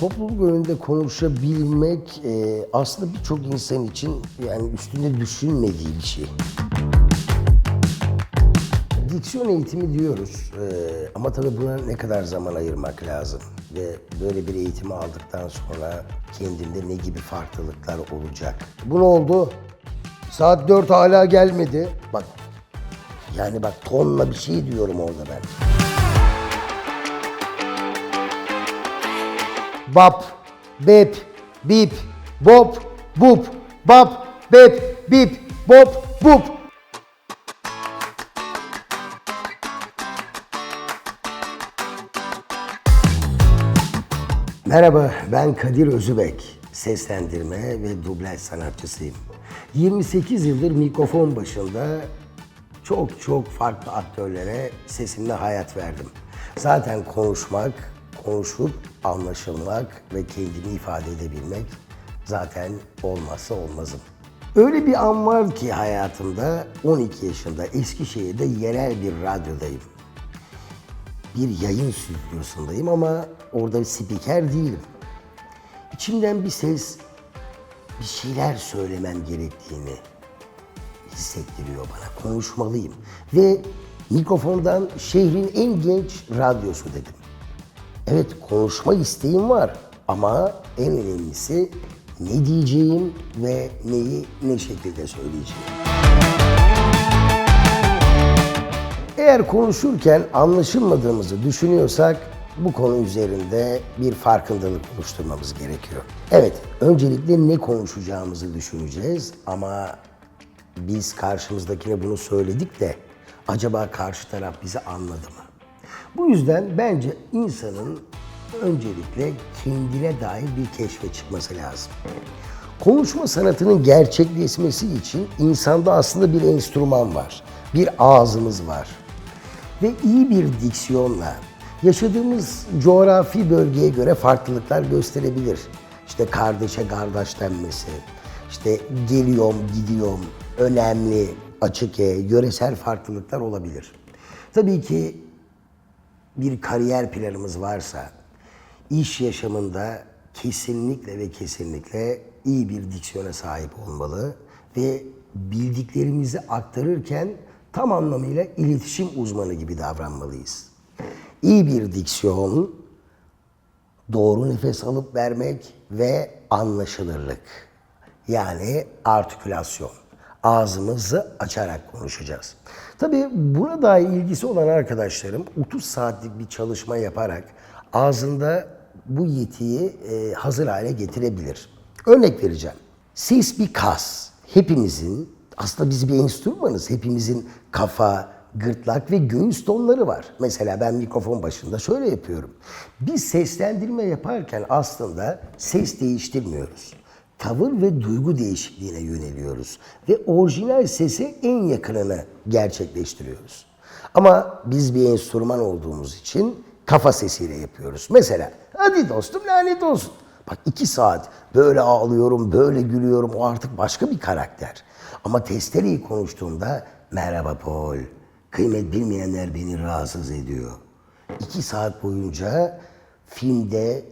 Topluluk önünde konuşabilmek e, aslında birçok insan için yani üstünde düşünmediği bir şey. Diksiyon eğitimi diyoruz E, ama tabii buna ne kadar zaman ayırmak lazım ve böyle bir eğitimi aldıktan sonra kendinde ne gibi farklılıklar olacak? Bu ne oldu? Saat 4 hala gelmedi. Bak yani bak tonla bir şey diyorum orada ben. Bap, bep, bip, bop, bup, bap, bep, bip, bop, bup. Merhaba, ben Kadir Özübek. Seslendirme ve dublaj sanatçısıyım. 28 yıldır mikrofon başında çok çok farklı aktörlere sesimle hayat verdim. Zaten konuşmak, konuşup anlaşılmak ve kendini ifade edebilmek zaten olmazsa olmazım. Öyle bir an var ki hayatımda 12 yaşında Eskişehir'de yerel bir radyodayım bir yayın stüdyosundayım ama orada bir spiker değilim. İçimden bir ses bir şeyler söylemem gerektiğini hissettiriyor bana. Konuşmalıyım. Ve mikrofondan şehrin en genç radyosu dedim. Evet konuşma isteğim var ama en önemlisi ne diyeceğim ve neyi ne şekilde söyleyeceğim. Eğer konuşurken anlaşılmadığımızı düşünüyorsak bu konu üzerinde bir farkındalık oluşturmamız gerekiyor. Evet, öncelikle ne konuşacağımızı düşüneceğiz ama biz karşımızdakine bunu söyledik de acaba karşı taraf bizi anladı mı? Bu yüzden bence insanın öncelikle kendine dair bir keşfe çıkması lazım. Konuşma sanatının gerçekleşmesi için insanda aslında bir enstrüman var. Bir ağzımız var. Ve iyi bir diksiyonla yaşadığımız coğrafi bölgeye göre farklılıklar gösterebilir. İşte kardeşe kardeş denmesi, işte geliyorum, gidiyorum, önemli, açık E, yöresel farklılıklar olabilir. Tabii ki bir kariyer planımız varsa iş yaşamında kesinlikle ve kesinlikle iyi bir diksiyona sahip olmalı ve bildiklerimizi aktarırken tam anlamıyla iletişim uzmanı gibi davranmalıyız. İyi bir diksiyon, doğru nefes alıp vermek ve anlaşılırlık. Yani artikülasyon. Ağzımızı açarak konuşacağız. Tabii buna dair ilgisi olan arkadaşlarım 30 saatlik bir çalışma yaparak ağzında bu yetiyi e, hazır hale getirebilir. Örnek vereceğim. Ses bir kas. Hepimizin, aslında biz bir enstrümanız. Hepimizin kafa, gırtlak ve göğüs tonları var. Mesela ben mikrofon başında şöyle yapıyorum. Biz seslendirme yaparken aslında ses değiştirmiyoruz. Tavır ve duygu değişikliğine yöneliyoruz. Ve orijinal sese en yakınını gerçekleştiriyoruz. Ama biz bir enstrüman olduğumuz için kafa sesiyle yapıyoruz. Mesela hadi dostum lanet olsun. Bak iki saat böyle ağlıyorum, böyle gülüyorum. O artık başka bir karakter. Ama testereyi konuştuğumda merhaba Paul. Kıymet bilmeyenler beni rahatsız ediyor. İki saat boyunca filmde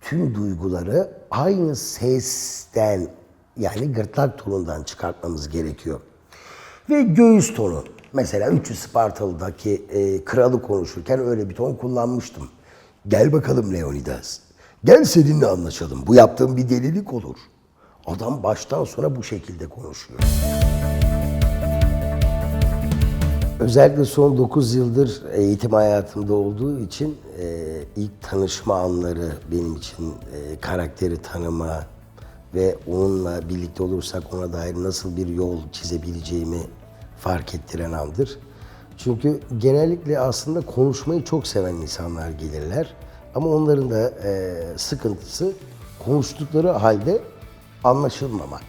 tüm duyguları aynı sesten yani gırtlak tonundan çıkartmamız gerekiyor. Ve göğüs tonu. Mesela 300 Spartalı'daki e, kralı konuşurken öyle bir ton kullanmıştım. Gel bakalım Leonidas. Gel seninle anlaşalım. Bu yaptığım bir delilik olur. Adam baştan sona bu şekilde konuşuyor. Özellikle son 9 yıldır eğitim hayatımda olduğu için e, ilk tanışma anları benim için e, karakteri tanıma ve onunla birlikte olursak ona dair nasıl bir yol çizebileceğimi fark ettiren andır. Çünkü genellikle aslında konuşmayı çok seven insanlar gelirler. Ama onların da e, sıkıntısı konuştukları halde anlaşılmamak.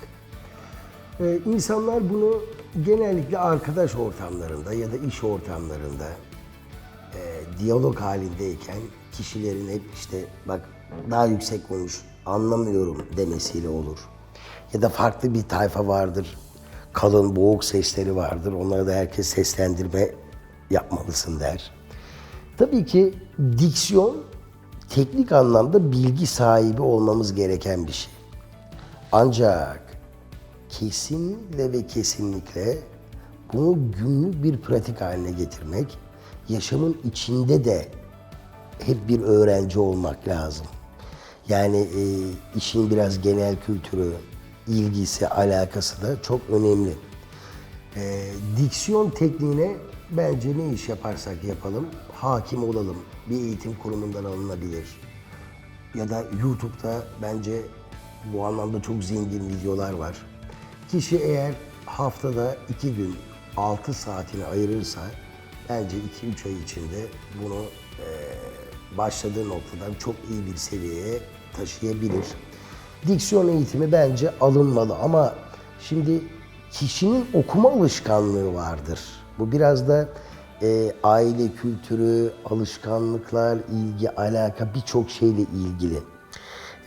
Ee, insanlar bunu genellikle arkadaş ortamlarında ya da iş ortamlarında e, diyalog halindeyken kişilerin hep işte bak daha yüksek konuş anlamıyorum demesiyle olur. Ya da farklı bir tayfa vardır. Kalın boğuk sesleri vardır. Onlara da herkes seslendirme yapmalısın der. Tabii ki diksiyon teknik anlamda bilgi sahibi olmamız gereken bir şey. Ancak kesinlikle ve kesinlikle bunu günlük bir pratik haline getirmek, yaşamın içinde de hep bir öğrenci olmak lazım. Yani e, işin biraz genel kültürü, ilgisi, alakası da çok önemli. E, diksiyon tekniğine bence ne iş yaparsak yapalım, hakim olalım. Bir eğitim kurumundan alınabilir. Ya da YouTube'da bence bu anlamda çok zengin videolar var. Kişi eğer haftada iki gün 6 saatini ayırırsa bence 2-3 ay içinde bunu e, başladığı noktadan çok iyi bir seviyeye taşıyabilir. Diksiyon eğitimi bence alınmalı ama şimdi kişinin okuma alışkanlığı vardır. Bu biraz da e, aile kültürü, alışkanlıklar, ilgi, alaka birçok şeyle ilgili.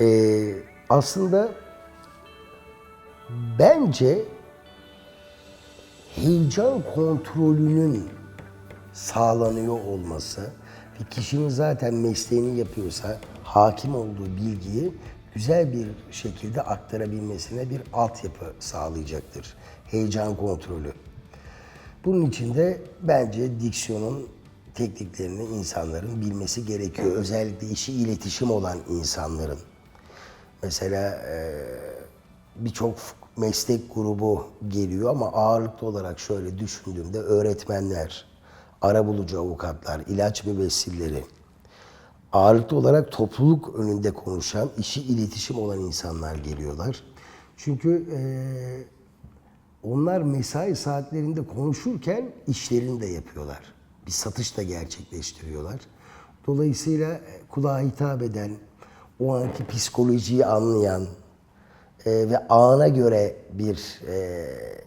E, aslında bence heyecan kontrolünün sağlanıyor olması ve kişinin zaten mesleğini yapıyorsa hakim olduğu bilgiyi güzel bir şekilde aktarabilmesine bir altyapı sağlayacaktır. Heyecan kontrolü. Bunun için de bence diksiyonun tekniklerini insanların bilmesi gerekiyor. Özellikle işi iletişim olan insanların. Mesela eee, birçok meslek grubu geliyor ama ağırlıklı olarak şöyle düşündüğümde öğretmenler, arabulucu avukatlar, ilaç mübessilleri, ağırlıklı olarak topluluk önünde konuşan, işi iletişim olan insanlar geliyorlar. Çünkü eee, onlar mesai saatlerinde konuşurken işlerini de yapıyorlar. Bir satış da gerçekleştiriyorlar. Dolayısıyla e, kulağa hitap eden, o anki psikolojiyi anlayan e, ve ana göre bir e,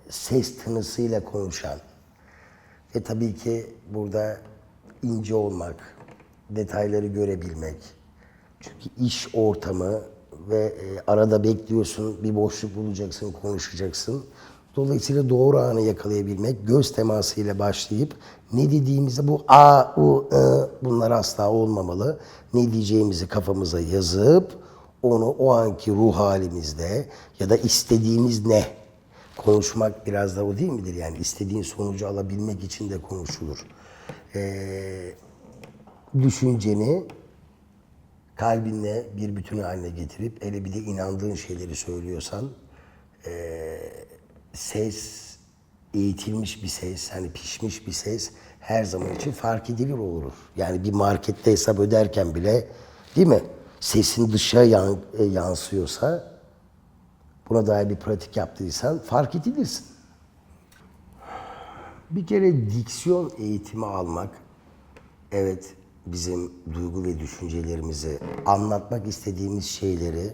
ses tınısıyla konuşan ve tabii ki burada ince olmak, detayları görebilmek. Çünkü iş ortamı ve e, arada bekliyorsun, bir boşluk bulacaksın, konuşacaksın. Dolayısıyla doğru anı yakalayabilmek, göz temasıyla başlayıp ne dediğimizi bu a, u, ı bunlar asla olmamalı. Ne diyeceğimizi kafamıza yazıp onu o anki ruh halimizde ya da istediğimiz ne? Konuşmak biraz da o değil midir? Yani istediğin sonucu alabilmek için de konuşulur. Ee, düşünceni kalbinle bir bütün haline getirip hele bir de inandığın şeyleri söylüyorsan eee, ses eğitilmiş bir ses, hani pişmiş bir ses her zaman için fark edilir olur. Yani bir markette hesap öderken bile değil mi? Sesin dışa e, yansıyorsa buna dair bir pratik yaptıysan fark edilirsin. Bir kere diksiyon eğitimi almak, evet bizim duygu ve düşüncelerimizi, anlatmak istediğimiz şeyleri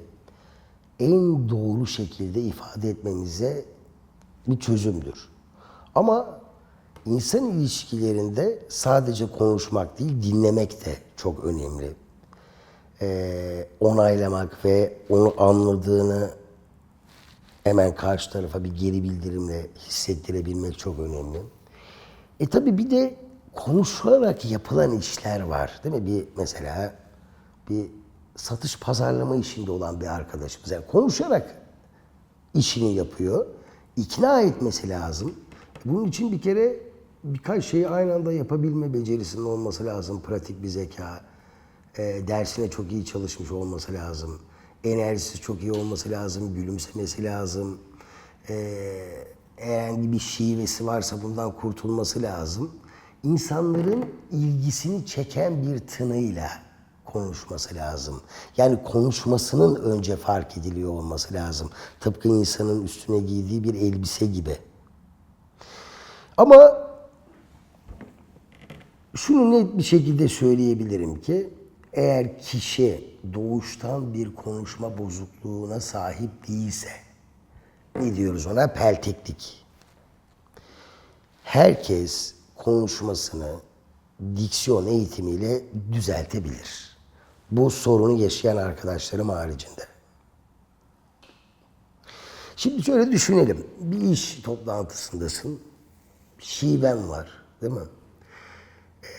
en doğru şekilde ifade etmemize bir çözümdür. Ama insan ilişkilerinde sadece konuşmak değil, dinlemek de çok önemli. Ee, onaylamak ve onu anladığını hemen karşı tarafa bir geri bildirimle hissettirebilmek çok önemli. E tabi bir de konuşularak yapılan işler var değil mi? Bir mesela bir satış pazarlama işinde olan bir arkadaşımız yani konuşarak işini yapıyor. İkna etmesi lazım. Bunun için bir kere birkaç şeyi aynı anda yapabilme becerisinin olması lazım. Pratik bir zeka. E, dersine çok iyi çalışmış olması lazım. Enerjisi çok iyi olması lazım. Gülümsemesi lazım. E, bir şivesi varsa bundan kurtulması lazım. İnsanların ilgisini çeken bir tınıyla konuşması lazım. Yani konuşmasının önce fark ediliyor olması lazım. Tıpkı insanın üstüne giydiği bir elbise gibi. Ama şunu net bir şekilde söyleyebilirim ki eğer kişi doğuştan bir konuşma bozukluğuna sahip değilse ne diyoruz ona? Pelteklik. Herkes konuşmasını diksiyon eğitimiyle düzeltebilir. Bu sorunu yaşayan arkadaşlarım haricinde. Şimdi şöyle düşünelim. Bir iş toplantısındasın. Şiven var, değil mi?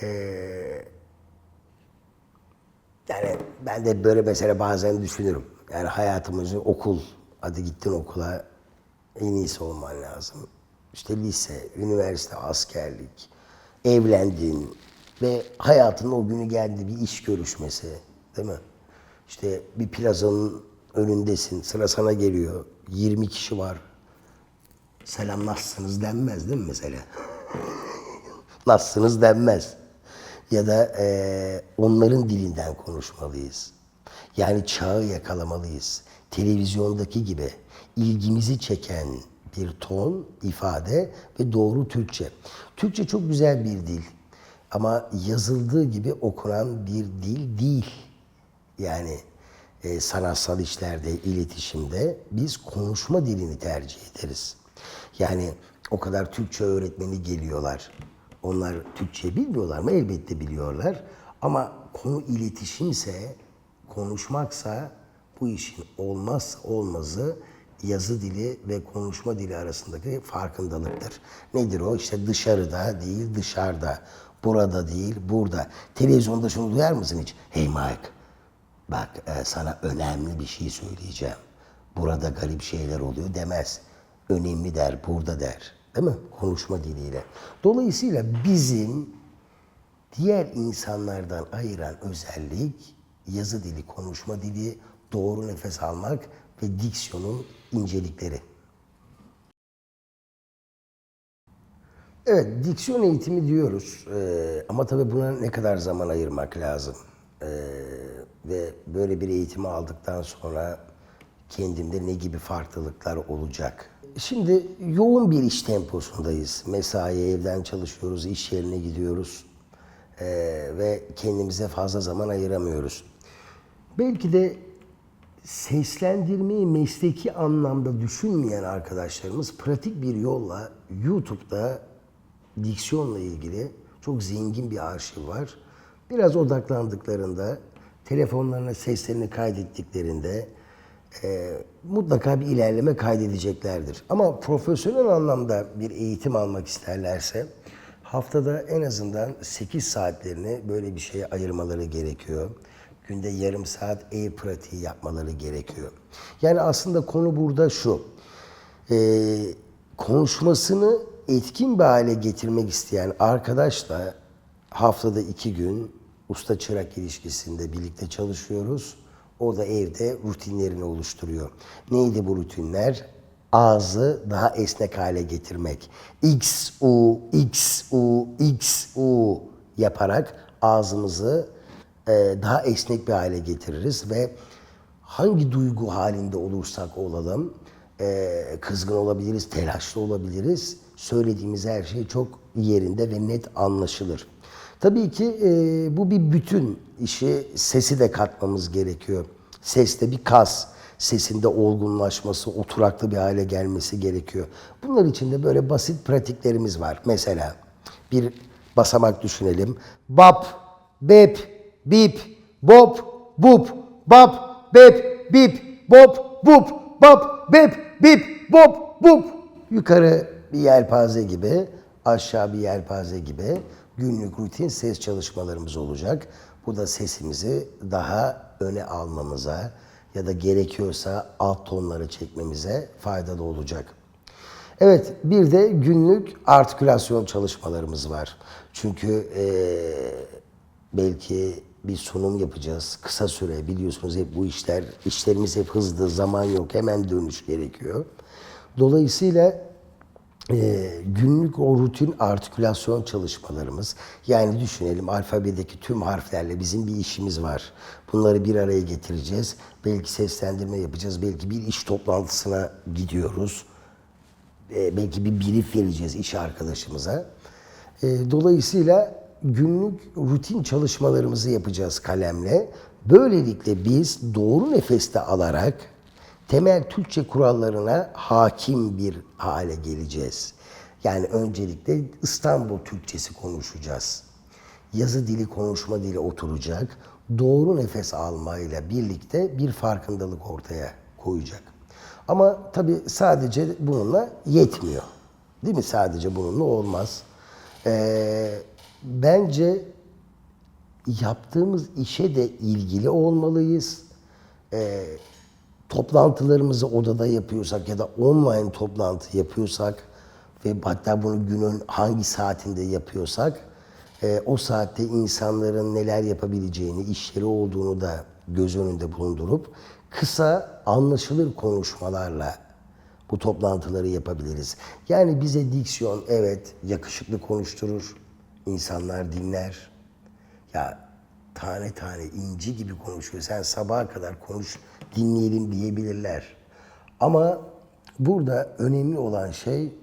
Ee, Yani ben de böyle mesela bazen düşünürüm. Yani hayatımızı okul, hadi gittin okula en iyisi olman lazım. İşte lise, üniversite, askerlik, evlendin ve hayatın o günü geldi bir iş görüşmesi değil mi? İşte bir plazanın önündesin, sıra sana geliyor, 20 kişi var. Selam nasılsınız denmez değil mi mesela? nasılsınız denmez. Ya da eee, onların dilinden konuşmalıyız. Yani çağı yakalamalıyız. Televizyondaki gibi ilgimizi çeken bir ton, ifade ve doğru Türkçe. Türkçe çok güzel bir dil ama yazıldığı gibi okunan bir dil değil. Yani e, sanatsal işlerde, iletişimde biz konuşma dilini tercih ederiz. Yani o kadar Türkçe öğretmeni geliyorlar. Onlar Türkçe bilmiyorlar mı? Elbette biliyorlar. Ama konu iletişimse, konuşmaksa bu işin olmaz olmazı yazı dili ve konuşma dili arasındaki farkındalıktır. Nedir o? İşte dışarıda değil dışarıda, burada değil burada. Televizyonda şunu duyar mısın hiç? Hey Mike, bak e, sana önemli bir şey söyleyeceğim. Burada garip şeyler oluyor demez. Önemli der, burada der. Değil mi? Konuşma diliyle. Dolayısıyla bizim diğer insanlardan ayıran özellik yazı dili, konuşma dili, doğru nefes almak ve diksiyonun incelikleri. Evet, diksiyon eğitimi diyoruz Ee, ama tabii buna ne kadar zaman ayırmak lazım. Ee, ve böyle bir eğitimi aldıktan sonra kendimde ne gibi farklılıklar olacak? Şimdi yoğun bir iş temposundayız. Mesai, evden çalışıyoruz, iş yerine gidiyoruz Ee, ve kendimize fazla zaman ayıramıyoruz. Belki de seslendirmeyi mesleki anlamda düşünmeyen arkadaşlarımız pratik bir yolla YouTube'da diksiyonla ilgili çok zengin bir arşiv var. Biraz odaklandıklarında, telefonlarına seslerini kaydettiklerinde e, mutlaka bir ilerleme kaydedeceklerdir. Ama profesyonel anlamda bir eğitim almak isterlerse haftada en azından 8 saatlerini böyle bir şeye ayırmaları gerekiyor. Günde yarım saat ev pratiği yapmaları gerekiyor. Yani aslında konu burada şu. Ee, konuşmasını etkin bir hale getirmek isteyen arkadaşla haftada iki gün usta çırak ilişkisinde birlikte çalışıyoruz. O da evde rutinlerini oluşturuyor. Neydi bu rutinler? Ağzı daha esnek hale getirmek. X, U, X, U, X, U yaparak ağzımızı e, daha esnek bir hale getiririz ve hangi duygu halinde olursak olalım, e, kızgın olabiliriz, telaşlı olabiliriz, söylediğimiz her şey çok yerinde ve net anlaşılır. Tabii ki e, bu bir bütün işi, sesi de katmamız gerekiyor. Ses de bir kas, sesinde olgunlaşması, oturaklı bir hale gelmesi gerekiyor. Bunlar için de böyle basit pratiklerimiz var. Mesela bir basamak düşünelim. Bap, bep, bip, bop, bup, bap, bep, bip, bop, bup, bap, bep, bip, bop, bup. Yukarı bir yelpaze gibi, aşağı bir yelpaze gibi günlük rutin ses çalışmalarımız olacak. Bu da sesimizi daha öne almamıza ya da gerekiyorsa alt tonları çekmemize faydalı olacak. Evet, bir de günlük artikülasyon çalışmalarımız var. Çünkü eee, belki bir sunum yapacağız. Kısa süre biliyorsunuz hep bu işler, işlerimiz hep hızlı, zaman yok, hemen dönüş gerekiyor. Dolayısıyla e, günlük o rutin artikülasyon çalışmalarımız, yani düşünelim alfabedeki tüm harflerle bizim bir işimiz var. Bunları bir araya getireceğiz. Belki seslendirme yapacağız, belki bir iş toplantısına gidiyoruz. E, belki bir brief vereceğiz iş arkadaşımıza. E, dolayısıyla günlük rutin çalışmalarımızı yapacağız kalemle. Böylelikle biz doğru nefeste alarak temel Türkçe kurallarına hakim bir hale geleceğiz. Yani öncelikle İstanbul Türkçesi konuşacağız. Yazı dili, konuşma dili oturacak. Doğru nefes almayla birlikte bir farkındalık ortaya koyacak. Ama tabii sadece bununla yetmiyor. Değil mi? Sadece bununla olmaz. Ee, bence yaptığımız işe de ilgili olmalıyız. Ee, toplantılarımızı odada yapıyorsak ya da online toplantı yapıyorsak ve hatta bunu günün hangi saatinde yapıyorsak e, o saatte insanların neler yapabileceğini, işleri olduğunu da göz önünde bulundurup kısa, anlaşılır konuşmalarla bu toplantıları yapabiliriz. Yani bize diksiyon evet yakışıklı konuşturur, insanlar dinler. Ya tane tane inci gibi konuşuyor. Sen sabaha kadar konuş, dinleyelim diyebilirler. Ama burada önemli olan şey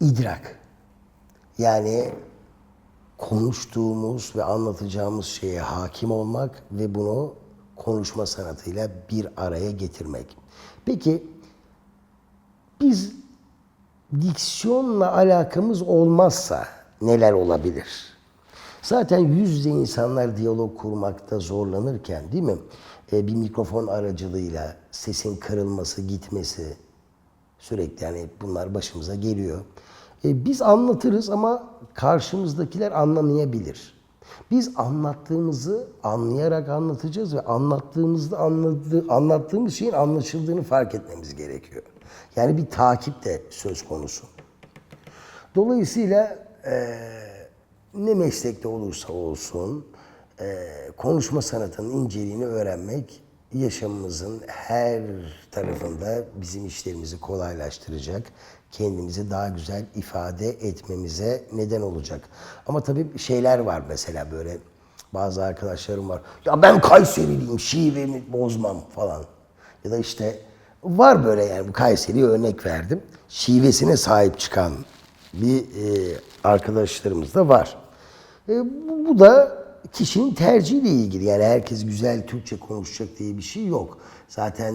idrak. Yani konuştuğumuz ve anlatacağımız şeye hakim olmak ve bunu konuşma sanatıyla bir araya getirmek. Peki biz diksiyonla alakamız olmazsa neler olabilir? Zaten yüz yüze insanlar diyalog kurmakta zorlanırken değil mi? Ee, bir mikrofon aracılığıyla sesin kırılması, gitmesi sürekli yani bunlar başımıza geliyor. Ee, biz anlatırız ama karşımızdakiler anlamayabilir. Biz anlattığımızı anlayarak anlatacağız ve anlattığımızda anladığı, anlattığımız şeyin anlaşıldığını fark etmemiz gerekiyor. Yani bir takip de söz konusu. Dolayısıyla eee, ne meslekte olursa olsun eee, konuşma sanatının inceliğini öğrenmek yaşamımızın her tarafında bizim işlerimizi kolaylaştıracak, kendimizi daha güzel ifade etmemize neden olacak. Ama tabii şeyler var mesela böyle bazı arkadaşlarım var. Ya ben Kayseriliyim, şivemi bozmam falan. Ya da işte var böyle yani bu Kayseri'ye örnek verdim. Şivesine sahip çıkan bir e, arkadaşlarımız da var. E, bu, bu da kişinin tercihiyle ilgili. Yani herkes güzel Türkçe konuşacak diye bir şey yok. Zaten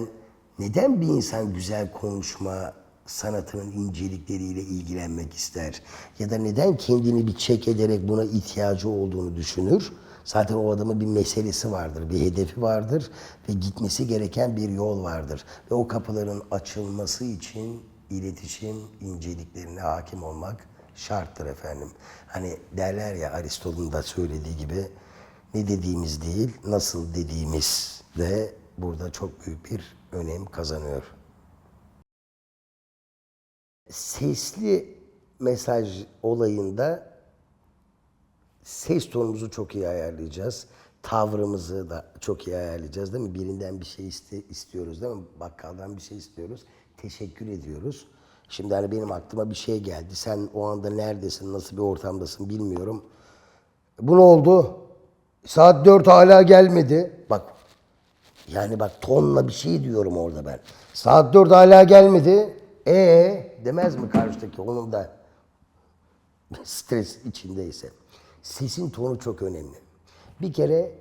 neden bir insan güzel konuşma sanatının incelikleriyle ilgilenmek ister? Ya da neden kendini bir çek ederek buna ihtiyacı olduğunu düşünür? Zaten o adamın bir meselesi vardır, bir hedefi vardır ve gitmesi gereken bir yol vardır. Ve o kapıların açılması için iletişim inceliklerine hakim olmak şarttır efendim. Hani derler ya Aristo'nun da söylediği gibi ne dediğimiz değil, nasıl dediğimiz de burada çok büyük bir önem kazanıyor. Sesli mesaj olayında ses tonumuzu çok iyi ayarlayacağız. Tavrımızı da çok iyi ayarlayacağız değil mi? Birinden bir şey iste, istiyoruz değil mi? Bakkaldan bir şey istiyoruz. Teşekkür ediyoruz. Şimdi hani benim aklıma bir şey geldi. Sen o anda neredesin, nasıl bir ortamdasın bilmiyorum. Bu ne oldu? Saat dört hala gelmedi. Bak yani bak tonla bir şey diyorum orada ben. Saat dört hala gelmedi. E demez mi karşıdaki onun da stres içindeyse. Sesin tonu çok önemli. Bir kere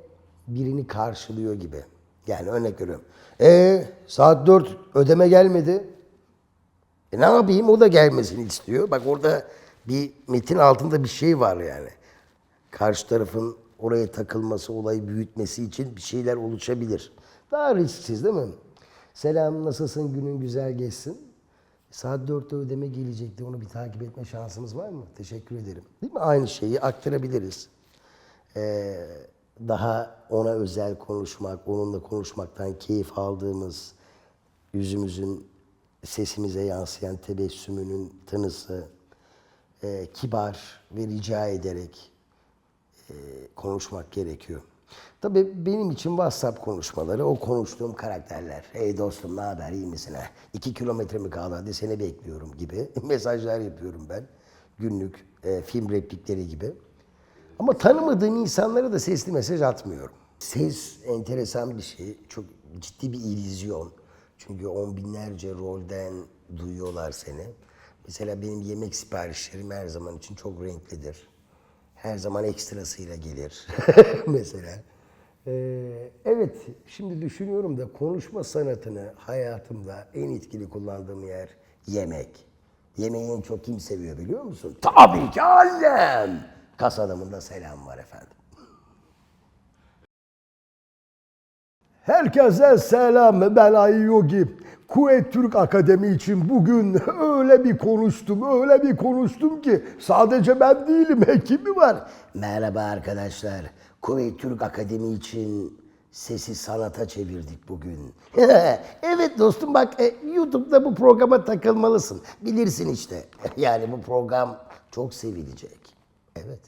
birini karşılıyor gibi. Yani örnek veriyorum. E saat 4 ödeme gelmedi. E ne yapayım o da gelmesini istiyor. Bak orada bir metin altında bir şey var yani. Karşı tarafın oraya takılması, olayı büyütmesi için bir şeyler oluşabilir. Daha risksiz değil mi? Selam nasılsın günün güzel geçsin. Saat 4'te ödeme gelecekti. Onu bir takip etme şansımız var mı? Teşekkür ederim. Değil mi? Aynı şeyi aktarabiliriz. Ee, daha ona özel konuşmak, onunla konuşmaktan keyif aldığımız, yüzümüzün sesimize yansıyan tebessümünün tınısı, e, kibar ve rica ederek e, konuşmak gerekiyor. Tabii benim için WhatsApp konuşmaları, o konuştuğum karakterler. Hey dostum ne haber, iyi misin? İki kilometre mi kaldı, hadi seni bekliyorum gibi mesajlar yapıyorum ben. Günlük e, film replikleri gibi. Ama tanımadığım insanlara da sesli mesaj atmıyorum. Ses enteresan bir şey, çok ciddi bir illüzyon. Çünkü on binlerce rolden duyuyorlar seni. Mesela benim yemek siparişlerim her zaman için çok renklidir. Her zaman ekstrasıyla gelir mesela. Ee, evet, şimdi düşünüyorum da konuşma sanatını hayatımda en etkili kullandığım yer yemek. Yemeği en çok kim seviyor biliyor musun? Tabii ki annem. Kas adamında selam var efendim. Herkese selam. Ben Ay Yogi. Kuveyt Türk Akademi için bugün öyle bir konuştum, öyle bir konuştum ki sadece ben değilim, ekibi var. Merhaba arkadaşlar. Kuveyt Türk Akademi için sesi sanata çevirdik bugün. evet dostum bak e, YouTube'da bu programa takılmalısın. Bilirsin işte. Yani bu program çok sevilecek. Evet.